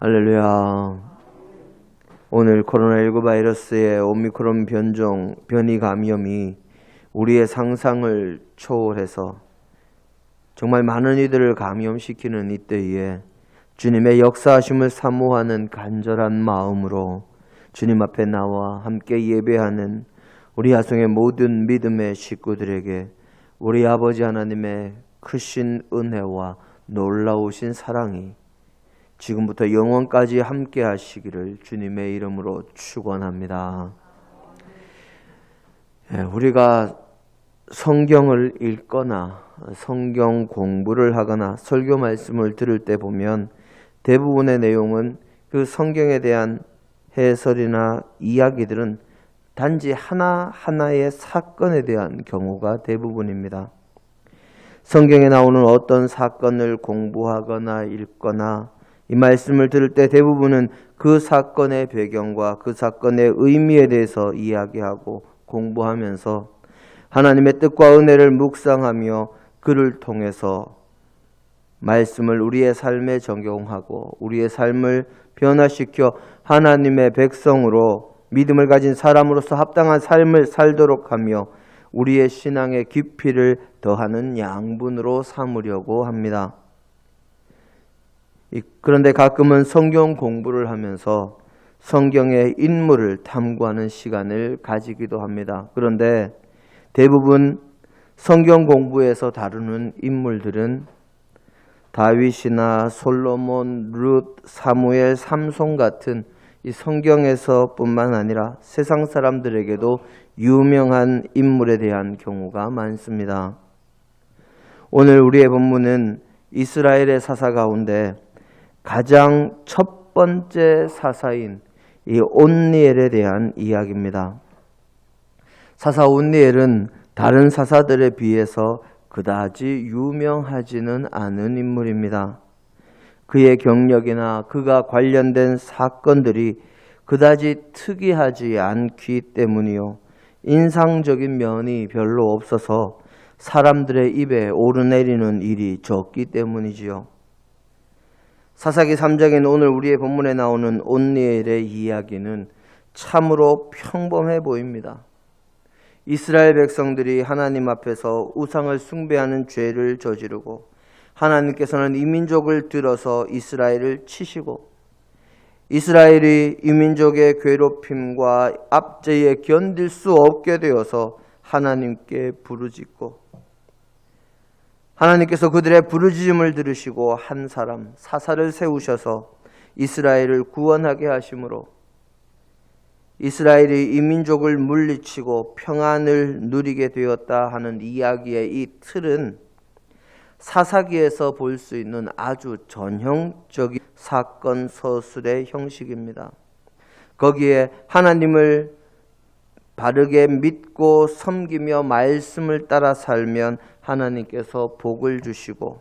할렐루야. 오늘 코로나19 바이러스의 오미크론 변종, 변이 감염이 우리의 상상을 초월해서 정말 많은 이들을 감염시키는 이때에 주님의 역사하심을 사모하는 간절한 마음으로 주님 앞에 나와 함께 예배하는 우리 야송의 모든 믿음의 식구들에게 우리 아버지 하나님의 크신 은혜와 놀라우신 사랑이 지금부터 영원까지 함께 하시기를 주님의 이름으로 축원합니다. 예, 우리가 성경을 읽거나 성경 공부를 하거나 설교 말씀을 들을 때 보면 대부분의 내용은 그 성경에 대한 해설이나 이야기들은 단지 하나하나의 사건에 대한 경우가 대부분입니다. 성경에 나오는 어떤 사건을 공부하거나 읽거나 이 말씀을 들을 때 대부분은 그 사건의 배경과 그 사건의 의미에 대해서 이야기하고 공부하면서 하나님의 뜻과 은혜를 묵상하며 그를 통해서 말씀을 우리의 삶에 적용하고 우리의 삶을 변화시켜 하나님의 백성으로 믿음을 가진 사람으로서 합당한 삶을 살도록 하며 우리의 신앙의 깊이를 더하는 양분으로 삼으려고 합니다. 그런데 가끔은 성경 공부를 하면서 성경의 인물을 탐구하는 시간을 가지기도 합니다. 그런데 대부분 성경 공부에서 다루는 인물들은 다윗이나 솔로몬, 룻, 사무엘, 삼손 같은 이 성경에서뿐만 아니라 세상 사람들에게도 유명한 인물에 대한 경우가 많습니다. 오늘 우리의 본문은 이스라엘의 사사 가운데 가장 첫 번째 사사인 이 온니엘에 대한 이야기입니다. 사사 온니엘은 다른 사사들에 비해서 그다지 유명하지는 않은 인물입니다. 그의 경력이나 그가 관련된 사건들이 그다지 특이하지 않기 때문이요. 인상적인 면이 별로 없어서 사람들의 입에 오르내리는 일이 적기 때문이지요. 사사기 3장인 오늘 우리의 본문에 나오는 온니엘의 이야기는 참으로 평범해 보입니다. 이스라엘 백성들이 하나님 앞에서 우상을 숭배하는 죄를 저지르고 하나님께서는 이민족을 들어서 이스라엘을 치시고 이스라엘이 이민족의 괴롭힘과 압제에 견딜 수 없게 되어서 하나님께 부르짖고 하나님께서 그들의 부르짖음을 들으시고 한 사람 사사를 세우셔서 이스라엘을 구원하게 하심으로 이스라엘이 이민족을 물리치고 평안을 누리게 되었다 하는 이야기의 이 틀은 사사기에서 볼 수 있는 아주 전형적인 사건 서술의 형식입니다. 거기에 하나님을 바르게 믿고 섬기며 말씀을 따라 살면 하나님께서 복을 주시고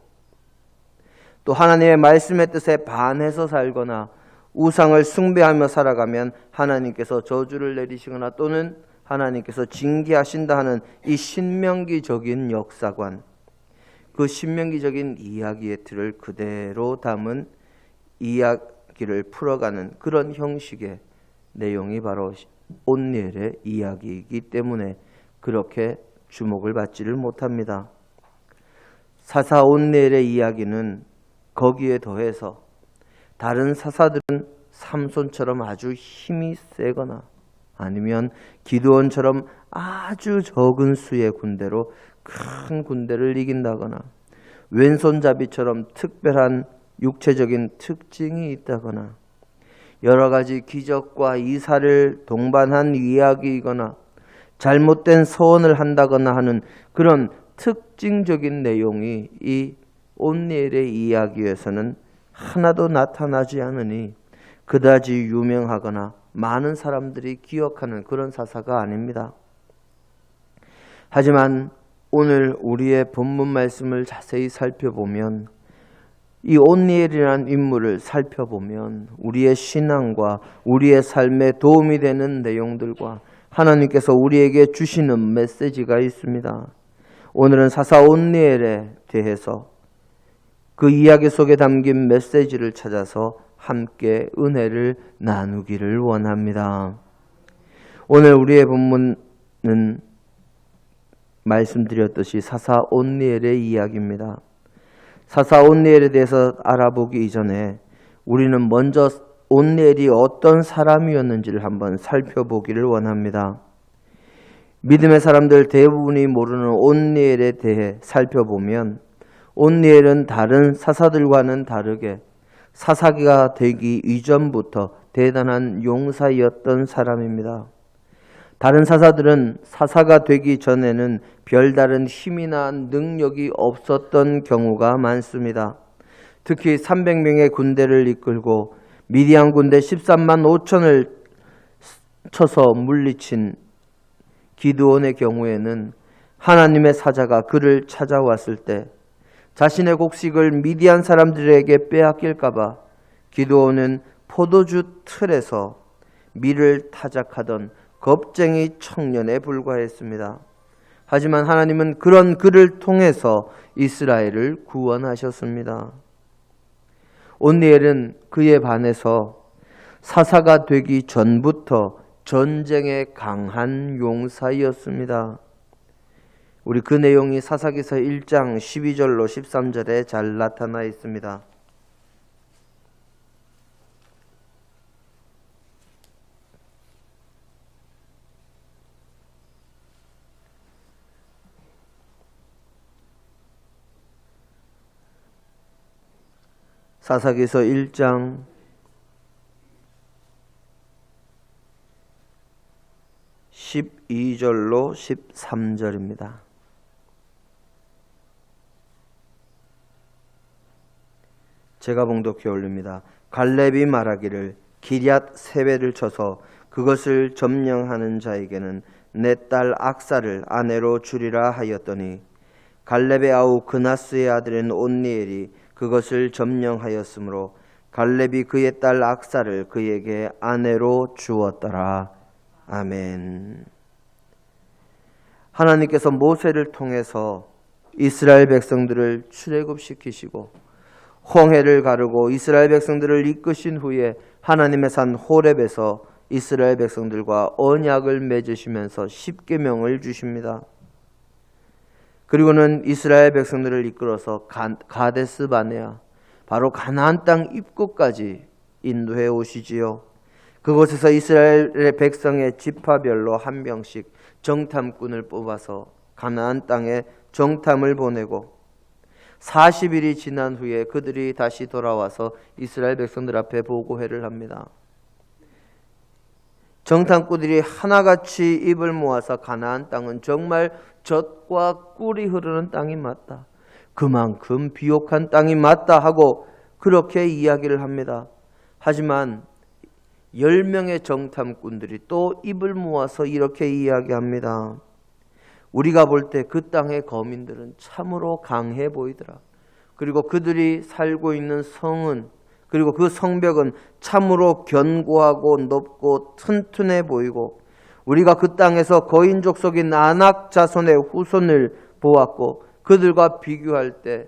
또 하나님의 말씀의 뜻에 반해서 살거나 우상을 숭배하며 살아가면 하나님께서 저주를 내리시거나 또는 하나님께서 징계하신다 하는 이 신명기적인 역사관 그 신명기적인 이야기의 틀을 그대로 담은 이야기를 풀어가는 그런 형식의 내용이 바로 온니엘의 이야기이기 때문에 그렇게 주목을 받지를 못합니다. 사사 온니엘의 이야기는 거기에 더해서 다른 사사들은 삼손처럼 아주 힘이 세거나 아니면 기도원처럼 아주 적은 수의 군대로 큰 군대를 이긴다거나 왼손잡이처럼 특별한 육체적인 특징이 있다거나 여러 가지 기적과 이사를 동반한 이야기이거나 잘못된 서원을 한다거나 하는 그런 특징적인 내용이 이 온니엘의 이야기에서는 하나도 나타나지 않으니 그다지 유명하거나 많은 사람들이 기억하는 그런 사사가 아닙니다. 하지만 오늘 우리의 본문 말씀을 자세히 살펴보면 이 온니엘이라는 인물을 살펴보면 우리의 신앙과 우리의 삶에 도움이 되는 내용들과 하나님께서 우리에게 주시는 메시지가 있습니다. 오늘은 사사 온니엘에 대해서 그 이야기 속에 담긴 메시지를 찾아서 함께 은혜를 나누기를 원합니다. 오늘 우리의 본문은 말씀드렸듯이 사사 온니엘의 이야기입니다. 사사 온니엘에 대해서 알아보기 이전에 우리는 먼저 온니엘이 어떤 사람이었는지를 한번 살펴보기를 원합니다. 믿음의 사람들 대부분이 모르는 온니엘에 대해 살펴보면 온니엘은 다른 사사들과는 다르게 사사기가 되기 이전부터 대단한 용사였던 사람입니다. 다른 사사들은 사사가 되기 전에는 별다른 힘이나 능력이 없었던 경우가 많습니다. 특히 300명의 군대를 이끌고 미디안 군대 13만 5천을 쳐서 물리친 기드온의 경우에는 하나님의 사자가 그를 찾아왔을 때 자신의 곡식을 미디안 사람들에게 빼앗길까봐 기드온은 포도주 틀에서 밀을 타작하던 겁쟁이 청년에 불과했습니다. 하지만 하나님은 그런 그를 통해서 이스라엘을 구원하셨습니다. 온니엘은 그에 반해서 사사가 되기 전부터 전쟁에 강한 용사였습니다. 우리 그 내용이 사사기서 1장 12절로 13절에 잘 나타나 있습니다. 사사기서 1장 12절로 13절입니다. 제가 봉독해 올립니다. 갈렙이 말하기를 기럇 세배를 쳐서 그것을 점령하는 자에게는 내 딸 악사를 아내로 주리라 하였더니 갈렙의 아우 그나스의 아들인 온니엘이 그것을 점령하였으므로 갈렙이 그의 딸 악사를 그에게 아내로 주었더라. 아멘. 하나님께서 모세를 통해서 이스라엘 백성들을 출애굽시키시고 홍해를 가르고 이스라엘 백성들을 이끄신 후에 하나님의 산 호렙에서 이스라엘 백성들과 언약을 맺으시면서 십계명을 주십니다. 그리고는 이스라엘 백성들을 이끌어서 가데스 바네아 바로 가나안 땅 입구까지 인도해 오시지요. 그곳에서 이스라엘의 백성의 지파별로 한 명씩 정탐꾼을 뽑아서 가나안 땅에 정탐을 보내고 40일이 지난 후에 그들이 다시 돌아와서 이스라엘 백성들 앞에 보고회를 합니다. 정탐꾼들이 하나같이 입을 모아서 가나안 땅은 정말 젖과 꿀이 흐르는 땅이 맞다. 그만큼 비옥한 땅이 맞다 하고 그렇게 이야기를 합니다. 하지만 10명의 정탐꾼들이 또 입을 모아서 이렇게 이야기합니다. 우리가 볼 때 그 땅의 거민들은 참으로 강해 보이더라. 그리고 그들이 살고 있는 성은 그리고 그 성벽은 참으로 견고하고 높고 튼튼해 보이고 우리가 그 땅에서 거인 족속인 아낙 자손의 후손을 보았고 그들과 비교할 때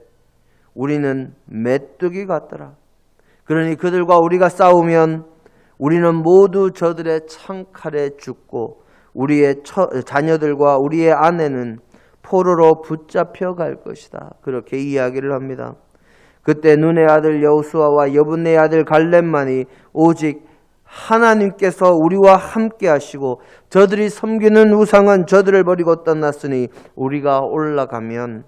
우리는 메뚜기 같더라. 그러니 그들과 우리가 싸우면 우리는 모두 저들의 창칼에 죽고 우리의 처, 자녀들과 우리의 아내는 포로로 붙잡혀 갈 것이다. 그렇게 이야기를 합니다. 그때 눈의 아들 여우수아와 여분의 아들 갈렙만이 오직 하나님께서 우리와 함께 하시고 저들이 섬기는 우상은 저들을 버리고 떠났으니 우리가 올라가면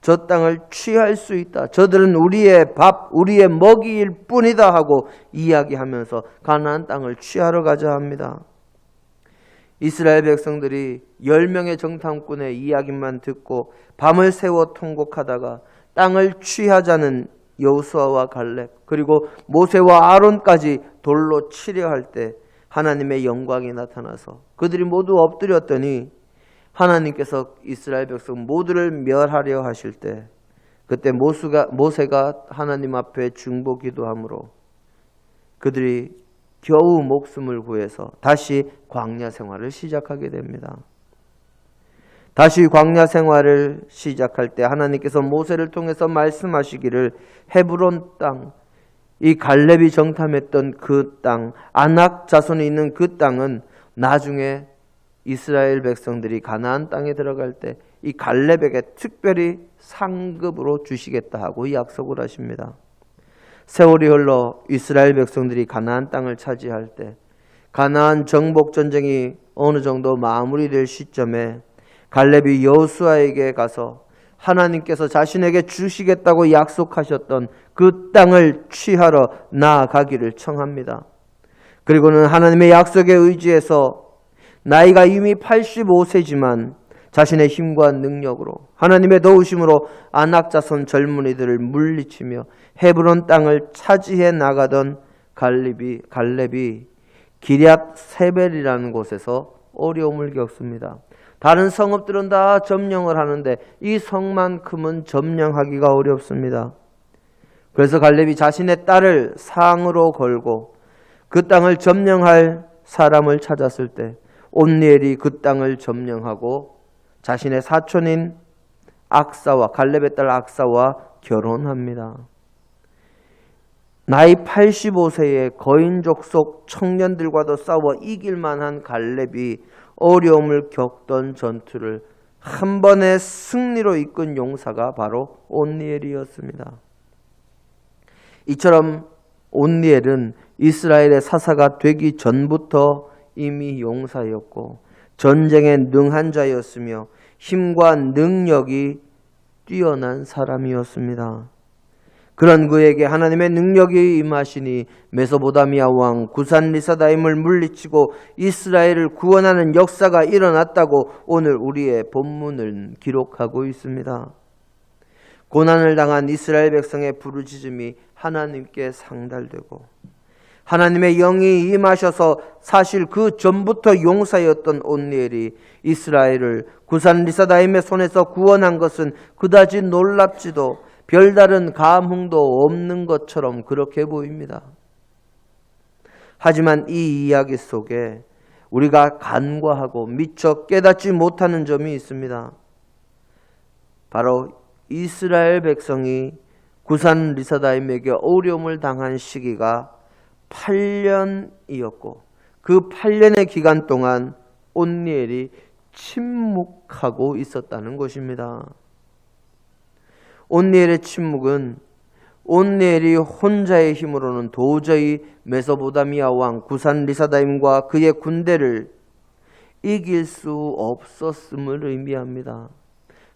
저 땅을 취할 수 있다. 저들은 우리의 밥, 우리의 먹이일 뿐이다 하고 이야기하면서 가나안 땅을 취하러 가자 합니다. 이스라엘 백성들이 10명의 정탐꾼의 이야기만 듣고 밤을 새워 통곡하다가 땅을 취하자는 여호수아와 갈렙 그리고 모세와 아론까지 돌로 치려 할 때 하나님의 영광이 나타나서 그들이 모두 엎드렸더니 하나님께서 이스라엘 백성 모두를 멸하려 하실 때 그때 모수가, 모세가 하나님 앞에 중보 기도함으로 그들이 겨우 목숨을 구해서 다시 광야 생활을 시작하게 됩니다. 다시 광야 생활을 시작할 때 하나님께서 모세를 통해서 말씀하시기를 헤브론 땅 이 갈렙이 정탐했던 그 땅, 아낙 자손이 있는 그 땅은 나중에 이스라엘 백성들이 가나안 땅에 들어갈 때 이 갈렙에게 특별히 상급으로 주시겠다 하고 약속을 하십니다. 세월이 흘러 이스라엘 백성들이 가나안 땅을 차지할 때 가나안 정복 전쟁이 어느 정도 마무리될 시점에 갈렙이 여호수아에게 가서 하나님께서 자신에게 주시겠다고 약속하셨던 그 땅을 취하러 나아가기를 청합니다. 그리고는 하나님의 약속에 의지해서 나이가 이미 85세지만 자신의 힘과 능력으로 하나님의 도우심으로 안악자손 젊은이들을 물리치며 헤브론 땅을 차지해 나가던 갈렙이 갈렙이 기럇 세벨이라는 곳에서 어려움을 겪습니다. 다른 성읍들은 다 점령을 하는데 이 성만큼은 점령하기가 어렵습니다. 그래서 갈렙이 자신의 딸을 상으로 걸고 그 땅을 점령할 사람을 찾았을 때 온니엘이 그 땅을 점령하고 자신의 사촌인 악사와 갈렙의 딸 악사와 결혼합니다. 나이 85세의 거인족 속 청년들과도 싸워 이길 만한 갈렙이 어려움을 겪던 전투를 한 번의 승리로 이끈 용사가 바로 온니엘이었습니다. 이처럼 온니엘은 이스라엘의 사사가 되기 전부터 이미 용사였고 전쟁에 능한 자였으며 힘과 능력이 뛰어난 사람이었습니다. 그런 그에게 하나님의 능력이 임하시니 메소보다미아 왕 구산 리사다임을 물리치고 이스라엘을 구원하는 역사가 일어났다고 오늘 우리의 본문을 기록하고 있습니다. 고난을 당한 이스라엘 백성의 부르짖음이 하나님께 상달되고 하나님의 영이 임하셔서 사실 그 전부터 용사였던 온니엘이 이스라엘을 구산 리사다임의 손에서 구원한 것은 그다지 놀랍지도 별다른 감흥도 없는 것처럼 그렇게 보입니다. 하지만 이 이야기 속에 우리가 간과하고 미처 깨닫지 못하는 점이 있습니다. 바로 이스라엘 백성이 구산 리사다임에게 어려움을 당한 시기가 8년이었고 그 8년의 기간 동안 온니엘이 침묵하고 있었다는 것입니다. 온니엘의 침묵은 온니엘이 혼자의 힘으로는 도저히 메소보다미아 왕 구산 리사다임과 그의 군대를 이길 수 없었음을 의미합니다.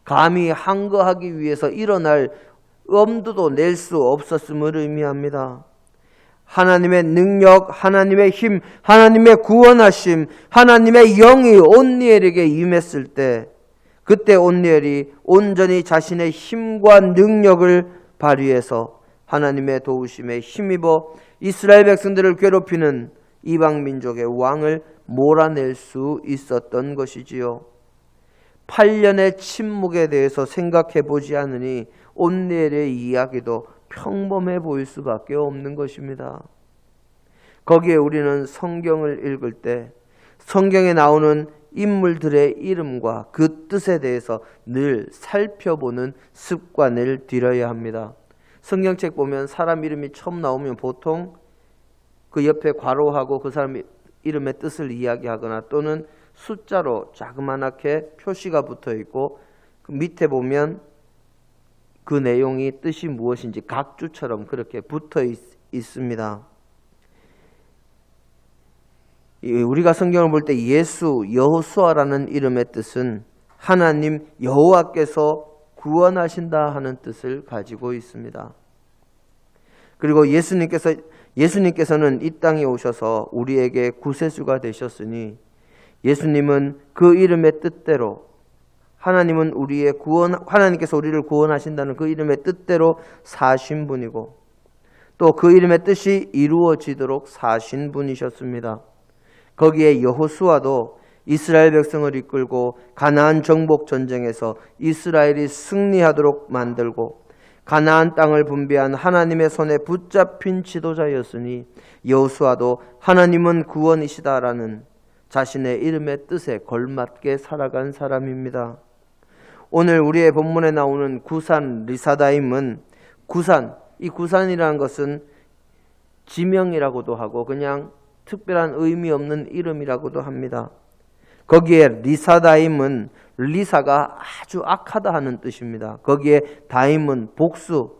감히 항거하기 위해서 일어날 엄두도 낼 수 없었음을 의미합니다. 하나님의 능력, 하나님의 힘, 하나님의 구원하심, 하나님의 영이 온니엘에게 임했을 때 그때 온니엘이 온전히 자신의 힘과 능력을 발휘해서 하나님의 도우심에 힘입어 이스라엘 백성들을 괴롭히는 이방 민족의 왕을 몰아낼 수 있었던 것이지요. 8년의 침묵에 대해서 생각해 보지 않으니 온니엘의 이야기도 평범해 보일 수밖에 없는 것입니다. 거기에 우리는 성경을 읽을 때 성경에 나오는 인물들의 이름과 그 뜻에 대해서 늘 살펴보는 습관을 들여야 합니다. 성경책 보면 사람 이름이 처음 나오면 보통 그 옆에 괄호하고 그 사람 이름의 뜻을 이야기하거나 또는 숫자로 자그마하게 표시가 붙어 있고 그 밑에 보면 그 내용이 뜻이 무엇인지 각주처럼 그렇게 붙어 있, 있습니다. 우리가 성경을 볼 때 예수 여호수아라는 이름의 뜻은 하나님 여호와께서 구원하신다 하는 뜻을 가지고 있습니다. 그리고 예수님께서 예수님께서는 이 땅에 오셔서 우리에게 구세주가 되셨으니 예수님은 그 이름의 뜻대로 하나님은 우리의 구원 하나님께서 우리를 구원하신다는 그 이름의 뜻대로 사신 분이고 또 그 이름의 뜻이 이루어지도록 사신 분이셨습니다. 거기에 여호수아도 이스라엘 백성을 이끌고 가나안 정복 전쟁에서 이스라엘이 승리하도록 만들고 가나안 땅을 분배한 하나님의 손에 붙잡힌 지도자였으니 여호수아도 하나님은 구원이시다라는 자신의 이름의 뜻에 걸맞게 살아간 사람입니다. 오늘 우리의 본문에 나오는 구산 리사다임은 구산 이 구산이라는 것은 지명이라고도 하고 그냥 특별한 의미 없는 이름이라고도 합니다. 거기에 리사다임은 리사가 아주 악하다 하는 뜻입니다. 거기에 다임은 복수,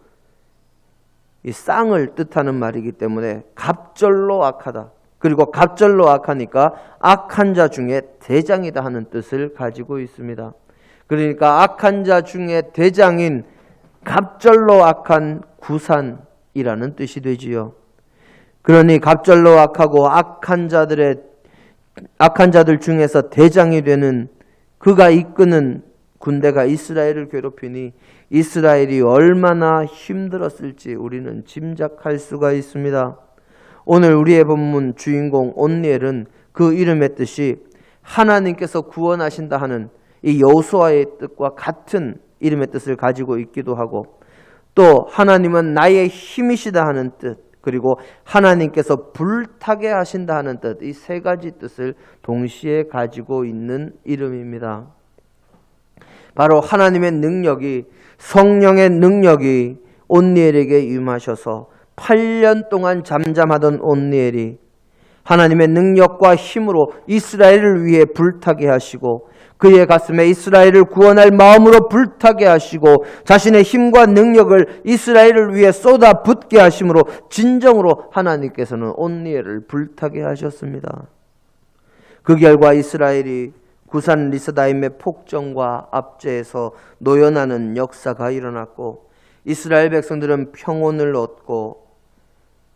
이 쌍을 뜻하는 말이기 때문에 갑절로 악하다. 그리고 갑절로 악하니까 악한 자 중에 대장이다 하는 뜻을 가지고 있습니다. 그러니까 악한 자 중에 대장인 갑절로 악한 구산이라는 뜻이 되지요. 그러니 갑절로 악하고 악한 자들의 악한 자들 중에서 대장이 되는 그가 이끄는 군대가 이스라엘을 괴롭히니 이스라엘이 얼마나 힘들었을지 우리는 짐작할 수가 있습니다. 오늘 우리의 본문 주인공 온니엘은 그 이름의 뜻이 하나님께서 구원하신다 하는 이 여호수아의 뜻과 같은 이름의 뜻을 가지고 있기도 하고 또 하나님은 나의 힘이시다 하는 뜻 그리고 하나님께서 불타게 하신다 하는 뜻 이 세 가지 뜻을 동시에 가지고 있는 이름입니다. 바로 하나님의 능력이 성령의 능력이 온니엘에게 임하셔서 8년 동안 잠잠하던 온니엘이 하나님의 능력과 힘으로 이스라엘을 위해 불타게 하시고 그의 가슴에 이스라엘을 구원할 마음으로 불타게 하시고 자신의 힘과 능력을 이스라엘을 위해 쏟아 붓게 하심으로 진정으로 하나님께서는 온니엘을 불타게 하셨습니다. 그 결과 이스라엘이 구산 리스다임의 폭정과 압제에서 노연하는 역사가 일어났고 이스라엘 백성들은 평온을 얻고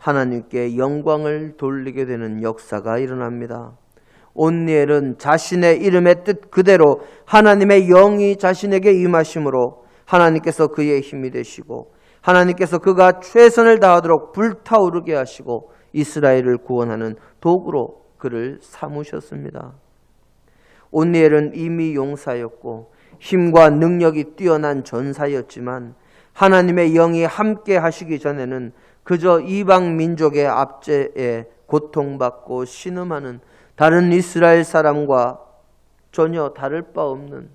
하나님께 영광을 돌리게 되는 역사가 일어납니다. 온니엘은 자신의 이름의 뜻 그대로 하나님의 영이 자신에게 임하심으로 하나님께서 그의 힘이 되시고 하나님께서 그가 최선을 다하도록 불타오르게 하시고 이스라엘을 구원하는 도구로 그를 삼으셨습니다. 온니엘은 이미 용사였고 힘과 능력이 뛰어난 전사였지만 하나님의 영이 함께 하시기 전에는 그저 이방 민족의 압제에 고통받고 신음하는 다른 이스라엘 사람과 전혀 다를 바 없는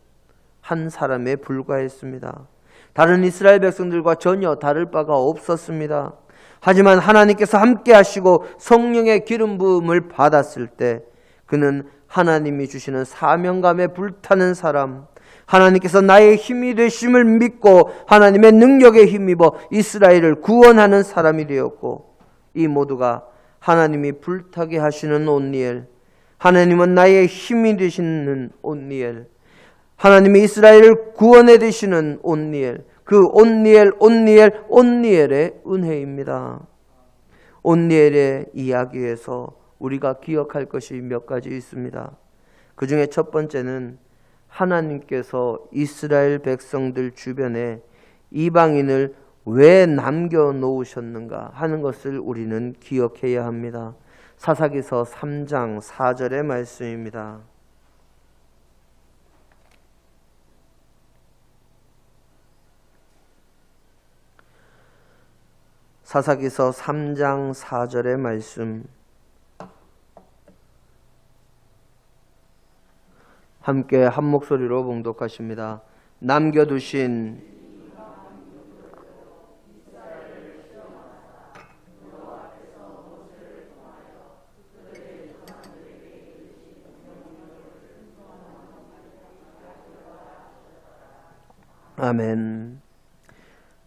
한 사람에 불과했습니다. 다른 이스라엘 백성들과 전혀 다를 바가 없었습니다. 하지만 하나님께서 함께 하시고 성령의 기름 부음을 받았을 때 그는 하나님이 주시는 사명감에 불타는 사람, 하나님께서 나의 힘이 되심을 믿고 하나님의 능력에 힘입어 이스라엘을 구원하는 사람이 되었고 이 모두가 하나님이 불타게 하시는 온니엘, 하나님은 나의 힘이 되시는 온니엘, 하나님이 이스라엘을 구원해 되시는 온니엘, 그 온니엘, 온니엘, 온니엘의 은혜입니다. 온니엘의 이야기에서 우리가 기억할 것이 몇 가지 있습니다. 그 중에 첫 번째는 하나님께서 이스라엘 백성들 주변에 이방인을 왜 남겨 놓으셨는가 하는 것을 우리는 기억해야 합니다. 사사기서 3장 4절의 말씀입니다. 사사기서 3장 4절의 말씀 함께 한 목소리로 봉독하십니다. 남겨두신 아멘.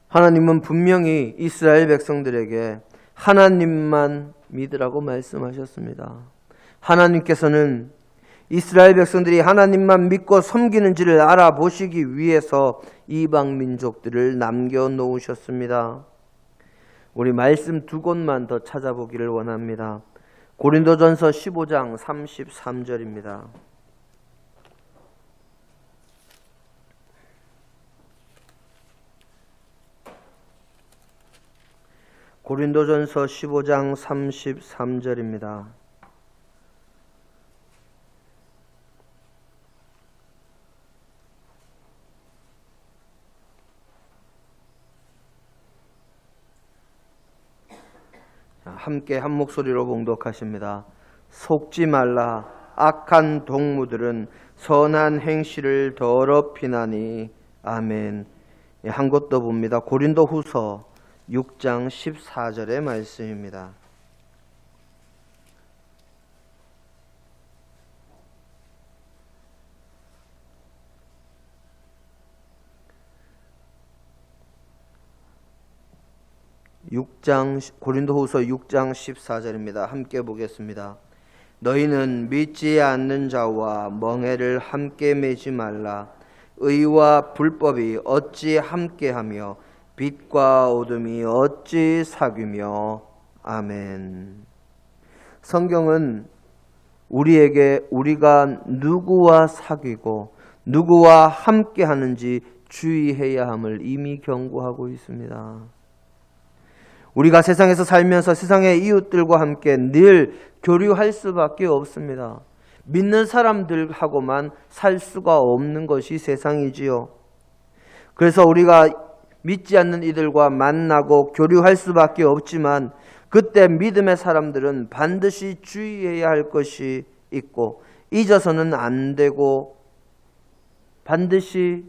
하나님은 분명히 이스라엘 백성들에게 하나님만 믿으라고 말씀하셨습니다. 하나님께서는 이스라엘 백성들이 하나님만 믿고 섬기는 지를 알아보시기 위해서 이방 민족들을 남겨 놓으셨습니다. 우리 말씀 두 곳만 더 찾아보기를 원합니다. 고린도전서 15장 33절입니다. 고린도전서 15장 33절입니다. 함께 한 목소리로 봉독하십니다. 속지 말라 악한 동무들은 선한 행실을 더럽히나니 아멘. 한 곳 더 봅니다. 고린도 후서 6장 14절의 말씀입니다. 6장 고린도후서 6장 14절입니다. 함께 보겠습니다. 너희는 믿지 않는 자와 멍해를 함께 매지 말라. 의와 불법이 어찌 함께하며 빛과 어둠이 어찌 사귀며 아멘. 성경은 우리에게 우리가 누구와 사귀고 누구와 함께 하는지 주의해야 함을 이미 경고하고 있습니다. 우리가 세상에서 살면서 세상의 이웃들과 함께 늘 교류할 수밖에 없습니다. 믿는 사람들하고만 살 수가 없는 것이 세상이지요. 그래서 우리가 믿지 않는 이들과 만나고 교류할 수밖에 없지만 그때 믿음의 사람들은 반드시 주의해야 할 것이 있고 잊어서는 안 되고 반드시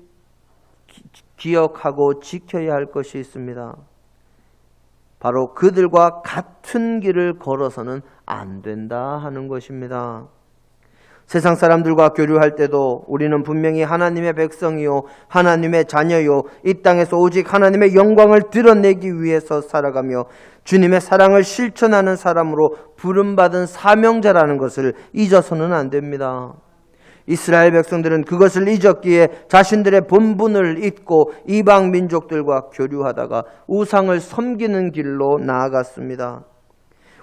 기, 기억하고 지켜야 할 것이 있습니다. 바로 그들과 같은 길을 걸어서는 안 된다 하는 것입니다. 세상 사람들과 교류할 때도 우리는 분명히 하나님의 백성이요, 하나님의 자녀요, 이 땅에서 오직 하나님의 영광을 드러내기 위해서 살아가며 주님의 사랑을 실천하는 사람으로 부름받은 사명자라는 것을 잊어서는 안 됩니다. 이스라엘 백성들은 그것을 잊었기에 자신들의 본분을 잊고 이방 민족들과 교류하다가 우상을 섬기는 길로 나아갔습니다.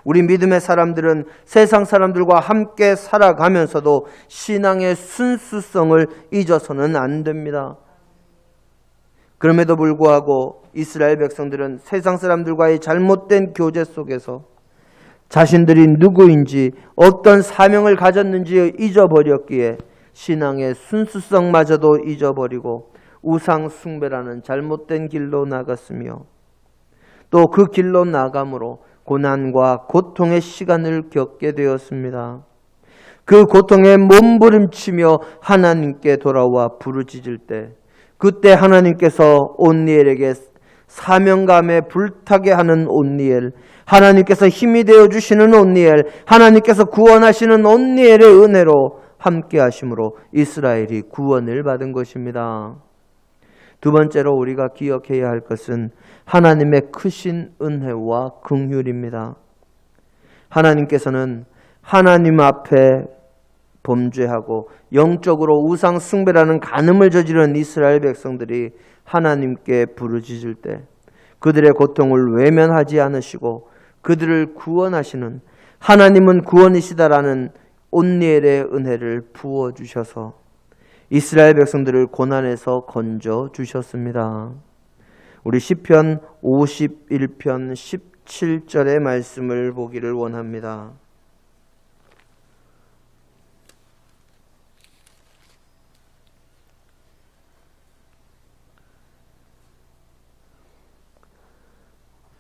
우리 믿음의 사람들은 세상 사람들과 함께 살아가면서도 신앙의 순수성을 잊어서는 안 됩니다. 그럼에도 불구하고 이스라엘 백성들은 세상 사람들과의 잘못된 교제 속에서 자신들이 누구인지 어떤 사명을 가졌는지 잊어버렸기에 신앙의 순수성마저도 잊어버리고 우상 숭배라는 잘못된 길로 나갔으며 또 그 길로 나감으로 고난과 고통의 시간을 겪게 되었습니다. 그 고통에 몸부림치며 하나님께 돌아와 부르짖을 때 그때 하나님께서 온니엘에게 사명감에 불타게 하는 온니엘, 하나님께서 힘이 되어 주시는 온니엘, 하나님께서 구원하시는 온니엘의 은혜로 함께 하심으로 이스라엘이 구원을 받은 것입니다. 두 번째로 우리가 기억해야 할 것은 하나님의 크신 은혜와 긍휼입니다. 하나님께서는 하나님 앞에 범죄하고 영적으로 우상 숭배라는 간음을 저지른 이스라엘 백성들이 하나님께 부르짖을 때 그들의 고통을 외면하지 않으시고 그들을 구원하시는 하나님은 구원이시다라는 온니엘의 은혜를 부어 주셔서 이스라엘 백성들을 고난에서 건져 주셨습니다. 우리 시편 51편 17절의 말씀을 보기를 원합니다.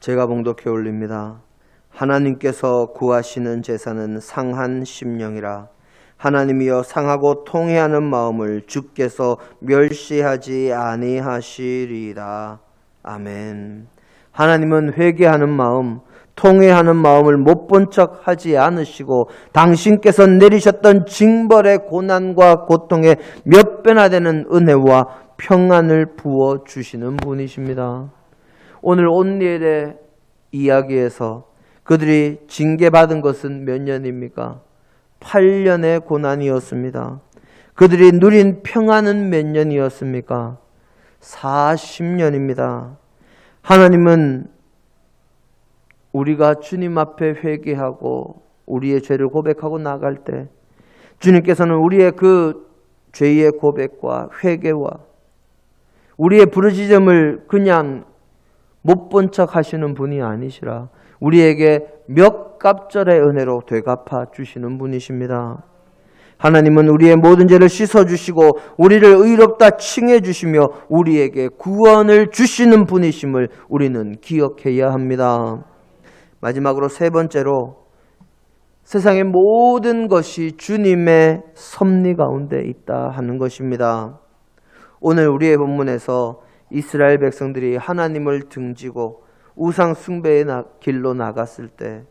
제가 봉독해 올립니다. 하나님께서 구하시는 제사는 상한 심령이라 하나님이여 상하고 통회하는 마음을 주께서 멸시하지 아니하시리이다. 아멘. 하나님은 회개하는 마음, 통회하는 마음을 못 본 척 하지 않으시고 당신께서 내리셨던 징벌의 고난과 고통에 몇 배나 되는 은혜와 평안을 부어 주시는 분이십니다. 오늘 온리엘의 이야기에서 그들이 징계받은 것은 몇 년입니까? 8년의 고난이었습니다. 그들이 누린 평안은 몇 년이었습니까? 40년입니다. 하나님은 우리가 주님 앞에 회개하고 우리의 죄를 고백하고 나갈 때 주님께서는 우리의 그 죄의 고백과 회개와 우리의 부르짖음을 그냥 못 본 척 하시는 분이 아니시라 우리에게 몇 갑절의 은혜로 되갚아 주시는 분이십니다. 하나님은 우리의 모든 죄를 씻어 주시고 우리를 의롭다 칭해 주시며 우리에게 구원을 주시는 분이심을 우리는 기억해야 합니다. 마지막으로 세 번째로 세상의 모든 것이 주님의 섭리 가운데 있다 하는 것입니다. 오늘 우리의 본문에서 이스라엘 백성들이 하나님을 등지고 우상 숭배의 길로 나갔을 때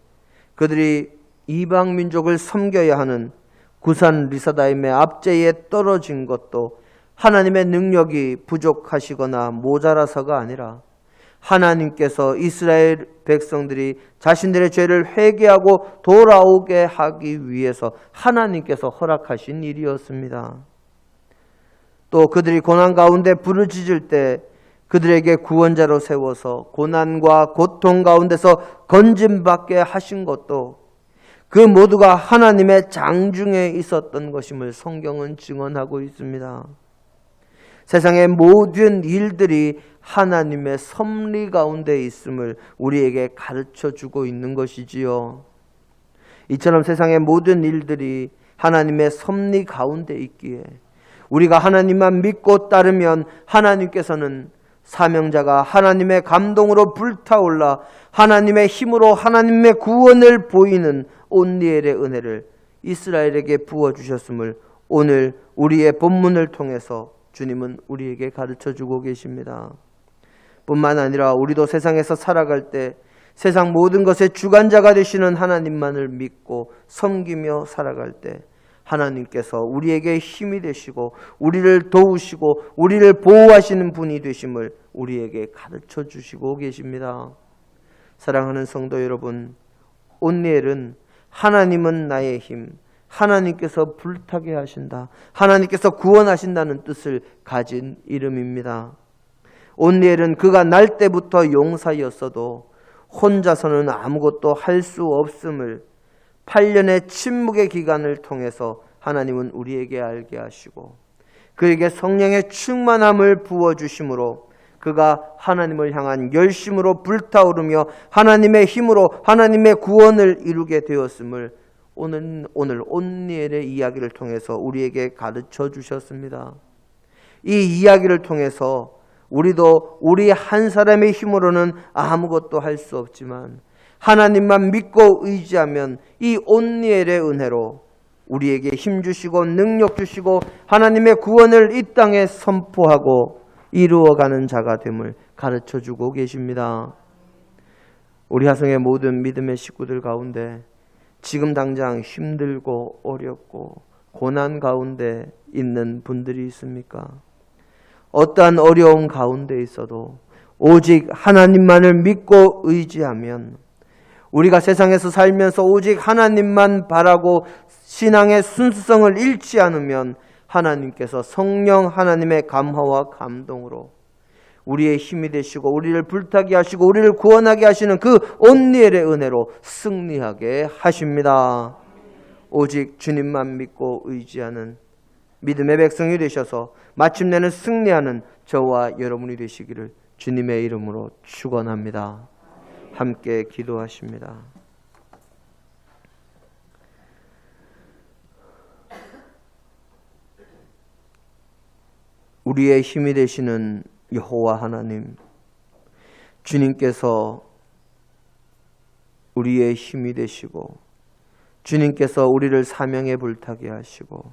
그들이 이방 민족을 섬겨야 하는 구산 리사다임의 압제에 떨어진 것도 하나님의 능력이 부족하시거나 모자라서가 아니라 하나님께서 이스라엘 백성들이 자신들의 죄를 회개하고 돌아오게 하기 위해서 하나님께서 허락하신 일이었습니다. 또 그들이 고난 가운데 부르짖을 때 그들에게 구원자로 세워서 고난과 고통 가운데서 건짐받게 하신 것도 그 모두가 하나님의 장중에 있었던 것임을 성경은 증언하고 있습니다. 세상의 모든 일들이 하나님의 섭리 가운데 있음을 우리에게 가르쳐 주고 있는 것이지요. 이처럼 세상의 모든 일들이 하나님의 섭리 가운데 있기에 우리가 하나님만 믿고 따르면 하나님께서는 사명자가 하나님의 감동으로 불타올라 하나님의 힘으로 하나님의 구원을 보이는 온니엘의 은혜를 이스라엘에게 부어 주셨음을 오늘 우리의 본문을 통해서 주님은 우리에게 가르쳐 주고 계십니다. 뿐만 아니라 우리도 세상에서 살아갈 때 세상 모든 것의 주관자가 되시는 하나님만을 믿고 섬기며 살아갈 때 하나님께서 우리에게 힘이 되시고 우리를 도우시고 우리를 보호하시는 분이 되심을 우리에게 가르쳐 주시고 계십니다. 사랑하는 성도 여러분, 온니엘은 하나님은 나의 힘, 하나님께서 불타게 하신다. 하나님께서 구원하신다는 뜻을 가진 이름입니다. 온니엘은 그가 날 때부터 용사였어도 혼자서는 아무것도 할 수 없음을 8년의 침묵의 기간을 통해서 하나님은 우리에게 알게 하시고 그에게 성령의 충만함을 부어 주심으로 그가 하나님을 향한 열심으로 불타오르며 하나님의 힘으로 하나님의 구원을 이루게 되었음을 오늘 오늘 온니엘의 이야기를 통해서 우리에게 가르쳐 주셨습니다. 이 이야기를 통해서 우리도 우리 한 사람의 힘으로는 아무것도 할 수 없지만 하나님만 믿고 의지하면 이 온니엘의 은혜로 우리에게 힘 주시고 능력 주시고 하나님의 구원을 이 땅에 선포하고 이루어가는 자가 됨을 가르쳐 주고 계십니다. 우리 하성의 모든 믿음의 식구들 가운데 지금 당장 힘들고 어렵고 고난 가운데 있는 분들이 있습니까? 어떠한 어려움 가운데 있어도 오직 하나님만을 믿고 의지하면 우리가 세상에서 살면서 오직 하나님만 바라고 신앙의 순수성을 잃지 않으면 하나님께서 성령 하나님의 감화와 감동으로 우리의 힘이 되시고 우리를 불타게 하시고 우리를 구원하게 하시는 그 온니엘의 은혜로 승리하게 하십니다. 오직 주님만 믿고 의지하는 믿음의 백성이 되셔서 마침내는 승리하는 저와 여러분이 되시기를 주님의 이름으로 축원합니다. 함께 기도하십니다. 우리의 힘이 되시는 여호와 하나님 주님께서 우리의 힘이 되시고 주님께서 우리를 사명에 불타게 하시고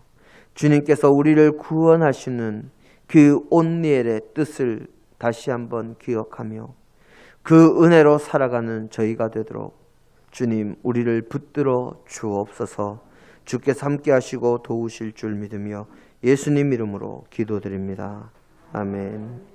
주님께서 우리를 구원하시는 그 온니엘의 뜻을 다시 한번 기억하며 그 은혜로 살아가는 저희가 되도록 주님 우리를 붙들어 주옵소서 주께서 함께 하시고 도우실 줄 믿으며 예수님 이름으로 기도드립니다. 아멘.